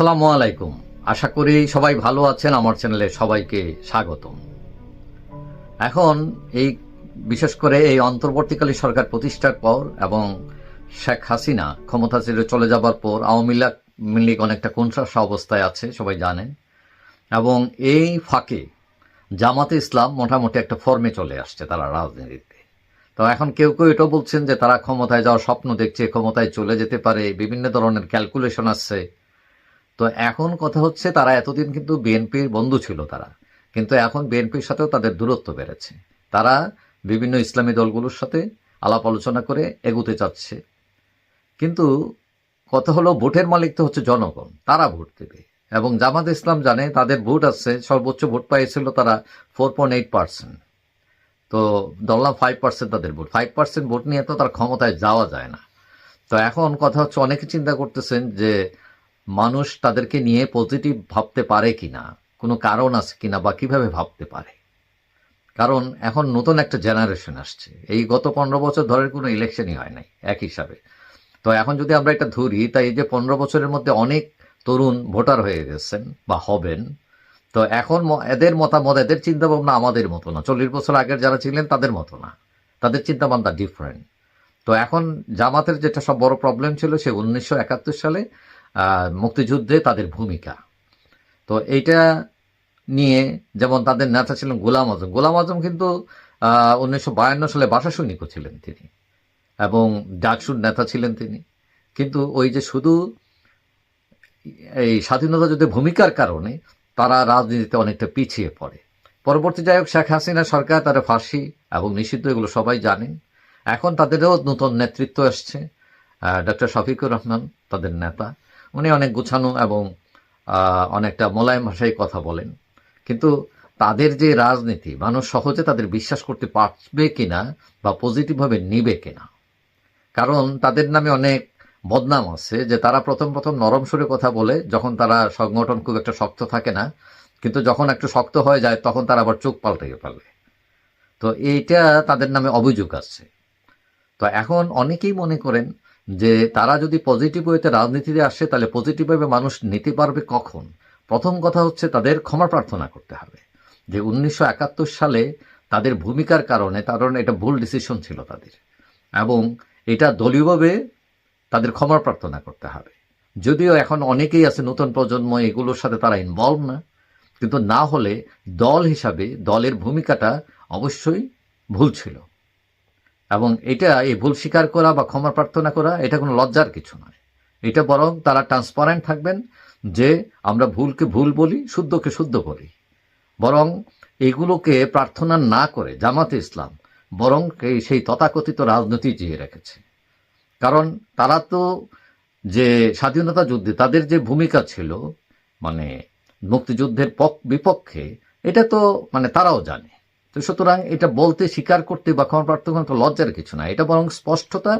আসসালামু আলাইকুম। আশা করি সবাই ভালো আছেন, আমার চ্যানেলে সবাইকে স্বাগতম। এখন এই, বিশেষ করে এই অন্তর্বর্তীকালীন সরকার প্রতিষ্ঠার পর এবং শেখ হাসিনা ক্ষমতা ছেড়ে চলে যাবার পর আওয়ামী লীগ লীগ অনেকটা কোনসাসা অবস্থায় আছে, সবাই জানেন। এবং এই ফাঁকে জামাতে ইসলাম মোটামুটি একটা ফর্মে চলে আসছে তারা রাজনীতিতে। তো এখন কেউ কেউ এটাও বলছেন যে তারা ক্ষমতায় যাওয়ার স্বপ্ন দেখছে, ক্ষমতায় চলে যেতে পারে, বিভিন্ন ধরনের ক্যালকুলেশন আসছে। তো এখন কথা হচ্ছে তারা এতদিন কিন্তু বিএনপির বন্ধু ছিল তারা। কিন্তু এখন বিএনপির সাথেও তাদের দূরত্ব বেড়েছে। তারা বিভিন্ন ইসলামী দলগুলোর সাথে আলাপ আলোচনা করে এগুতে চাচ্ছে। কিন্তু কথা হলো ভোটের মালিক তো হচ্ছে জনগণ, তারা ভোট দেবে। এবং জামাত ইসলাম জানে তাদের ভোট আছে, সর্বোচ্চ ভোট পাইছিল তারা ফোর পয়েন্ট এইট পার্সেন্ট তো ধরলাম ফাইভ পার্সেন্ট তাদের ভোট। ফাইভ পার্সেন্ট ভোট নিয়ে তো তার ক্ষমতায় যাওয়া যায় না। তো এখন কথা হচ্ছে অনেকে চিন্তা করতেছেন যে মানুষ তাদেরকে নিয়ে পজিটিভ ভাবতে পারে কিনা, কোনো কারণ আছে কি না বা কীভাবে ভাবতে পারে। কারণ এখন নতুন একটা জেনারেশন আসছে। এই গত পনেরো বছর ধরে কোনো ইলেকশনই হয় নাই, এক হিসাবে। তো এখন যদি আমরা এটা ধরি তাই এই যে পনেরো বছরের মধ্যে অনেক তরুণ ভোটার হয়ে গেছেন বা হবেন, তো এখন এদের মতামত, এদের চিন্তা ভাবনা আমাদের মতো না। চল্লিশ বছর আগের যারা ছিলেন, তাদের মতো না। তাদের চিন্তা ভাবনা ডিফারেন্ট তো এখন জামাতের যেটা সব বড় প্রবলেম ছিল, সে উনিশশো একাত্তর সালে মুক্তিযুদ্ধে তাদের ভূমিকা। তো এইটা নিয়ে যেমন তাদের নেতা ছিলেন গোলাম আজম। গোলাম আজম কিন্তু উনিশশো বায়ান্ন সালে বাসা সৈনিকও ছিলেন তিনি এবং ডাকসুর নেতা ছিলেন তিনি। কিন্তু ওই যে শুধু এই স্বাধীনতা যুদ্ধে ভূমিকার কারণে তারা রাজনীতিতে অনেকটা পিছিয়ে পড়ে। পরবর্তী যাই হোক, শেখ হাসিনা সরকার, তারা ফাঁসি এবং নিষিদ্ধ, এগুলো সবাই জানেন। এখন তাদেরও নতুন নেতৃত্ব আসছে ডক্টর শফিকুর রহমান, তাদের নেতা। উনি অনেক গুছানো এবং অনেকটা মোলায়েম ভাষায় কথা বলেন। কিন্তু তাদের যে রাজনীতি, মানুষ সহজে তাদের বিশ্বাস করতে পারবে কিনা বা পজিটিভভাবে নিবে কিনা। কারণ তাদের নামে অনেক বদনাম আছে যে তারা প্রথম প্রথম নরম সুরে কথা বলে যখন তারা সংগঠন খুব একটা শক্ত থাকে না, কিন্তু যখন একটু শক্ত হয়ে যায় তখন তারা আবার চোখ পাল্টে ফেলে তো এইটা তাদের নামে অভিযোগ আছে। তো এখন অনেকেই মনে করেন যে তারা যদি পজিটিভ ওয়েতে রাজনীতিতে আসে, তাহলে পজিটিভ পজিটিভভাবে মানুষ নিতে পারবে কখন? প্রথম কথা হচ্ছে তাদের ক্ষমা প্রার্থনা করতে হবে। যে উনিশশো একাত্তর সালে তাদের ভূমিকার কারণে কারণ এটা ভুল ডিসিশন ছিল তাদের। এবং এটা দলীয়ভাবে তাদের ক্ষমা প্রার্থনা করতে হবে। যদিও এখন অনেকেই আছে নতুন প্রজন্ম, এগুলোর সাথে তারা ইনভলভ না। কিন্তু না হলে দল হিসাবে দলের ভূমিকাটা অবশ্যই ভুল ছিল। এবং এটা এই ভুল স্বীকার করা বা ক্ষমা প্রার্থনা করা, এটা কোনো লজ্জার কিছু নয়। এটা বরং তারা ট্রান্সপারেন্ট থাকবেন যে আমরা ভুলকে ভুল বলি, শুদ্ধকে শুদ্ধ বলি। বরং এগুলোকে প্রার্থনা না করে জামাতে ইসলাম বরং সেই তথাকথিত রাজনীতি জিয়ে রেখেছে। কারণ তারা তো যে স্বাধীনতা যুদ্ধে তাদের যে ভূমিকা ছিল মানে মুক্তিযুদ্ধের পক- বিপক্ষে, এটা তো মানে তারাও জানে। তো সুতরাং এটা বলতে স্বীকার করতে বা ক্ষমা প্রার্থনা তো লজ্জার কিছু না। এটা বরং স্পষ্টতা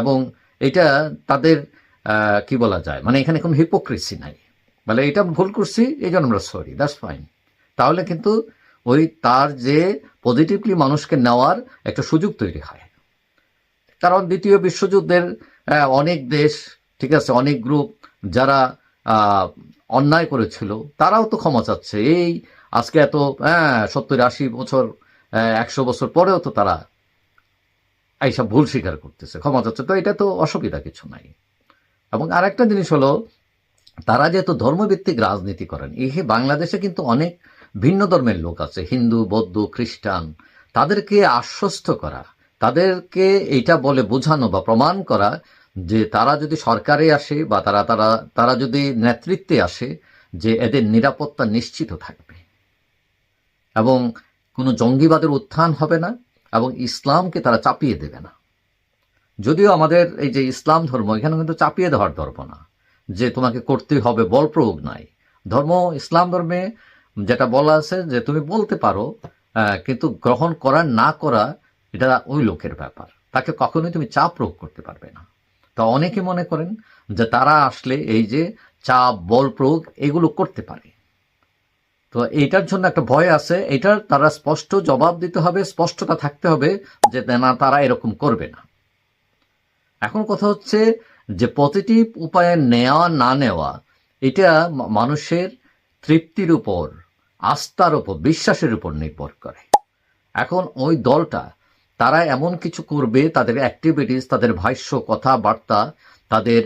এবং এটা তাদের কি বলা যায় মানে এখানে কোনো হিপোক্রেসি নাই। বলে এটা ভুল করছি, এই জন্য আমরা সরি দ্যাটস ফাইন তাহলে কিন্তু ওই তার যে পজিটিভলি মানুষকে নেওয়ার একটা সুযোগ তৈরি হয়। কারণ দ্বিতীয় বিশ্বযুদ্ধের অনেক দেশ, ঠিক আছে, অনেক গ্রুপ যারা অন্যায় করেছিল, তারাও তো ক্ষমা চাচ্ছে। এই আজকে এত হ্যাঁ সত্তর আশি বছর একশো বছর পরেও তো তারা এইসব ভুল স্বীকার করতেছে, ক্ষমা চাচ্ছে। তো এটা তো অসুবিধা কিছু নাই। এবং আরেকটা জিনিস হলো, তারা যেহেতু ধর্মভিত্তিক রাজনীতি করেন এই বাংলাদেশে কিন্তু অনেক ভিন্ন ধর্মের লোক আছে, হিন্দু, বৌদ্ধ, খ্রিস্টান, তাদেরকে আশ্বস্ত করা, তাদেরকে এইটা বলে বোঝানো বা প্রমাণ করা যে তারা যদি সরকারে আসে বা তারা তারা তারা যদি নেতৃত্বে আসে, যে এদের নিরাপত্তা নিশ্চিত থাকবে। এবং কোনো জঙ্গিবাদের উত্থান হবে না এবং ইসলামকে তারা চাপিয়ে দেবে না। যদিও আমাদের এই যে ইসলাম ধর্ম এখানে কিন্তু চাপিয়ে দেওয়ার ধর্ম না, যে তোমাকে করতে হবে বল প্রয়োগ নাই। ধর্ম, ইসলাম ধর্মে যেটা বলা আছে যে তুমি বলতে পারো কিন্তু গ্রহণ করা, না করা, এটা ওই লোকের ব্যাপার। তাকে কখনোই তুমি চাপ প্রয়োগ করতে পারবে না। তা অনেকে মনে করেন যে তারা আসলে এই যে চাপ বল প্রয়োগ এগুলো করতে পারে। তো এইটার জন্য একটা ভয় আছে। এটার তারা স্পষ্ট জবাব দিতে হবে, স্পষ্টতা থাকতে হবে যে না, তারা এরকম করবে না। এখন কথা হচ্ছে যে পজিটিভ উপায়ে নেওয়া না নেওয়া, এটা মানুষের তৃপ্তির উপর, আস্থার উপর, বিশ্বাসের উপর নির্ভর করে। এখন ওই দলটা, তারা এমন কিছু করবে, তাদের অ্যাক্টিভিটিস তাদের ভাষ্য, কথাবার্তা, তাদের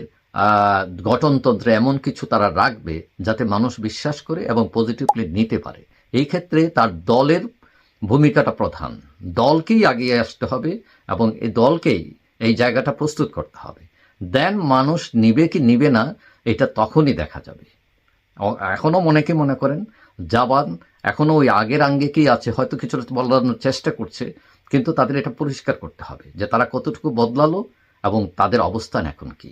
গঠনতন্ত্রে এমন কিছু তারা রাখবে যাতে মানুষ বিশ্বাস করে এবং পজিটিভলি নিতে পারে। এই ক্ষেত্রে তার দলের ভূমিকাটা প্রধান। দলকেই আগিয়ে আসতে হবে এবং এই দলকেই এই জায়গাটা প্রস্তুত করতে হবে। দেন মানুষ নিবে কি নিবে না, এটা তখনই দেখা যাবে। এখনও এখনও মনেকে মনে করেন? জাবান এখনও ওই আগের আঙ্গিকেই আছে, হয়তো কিছুটা বদলানোর চেষ্টা করছে, কিন্তু তাদের এটা পরিষ্কার করতে হবে যে তারা কতটুকু বদলালো এবং তাদের অবস্থান এখন কি।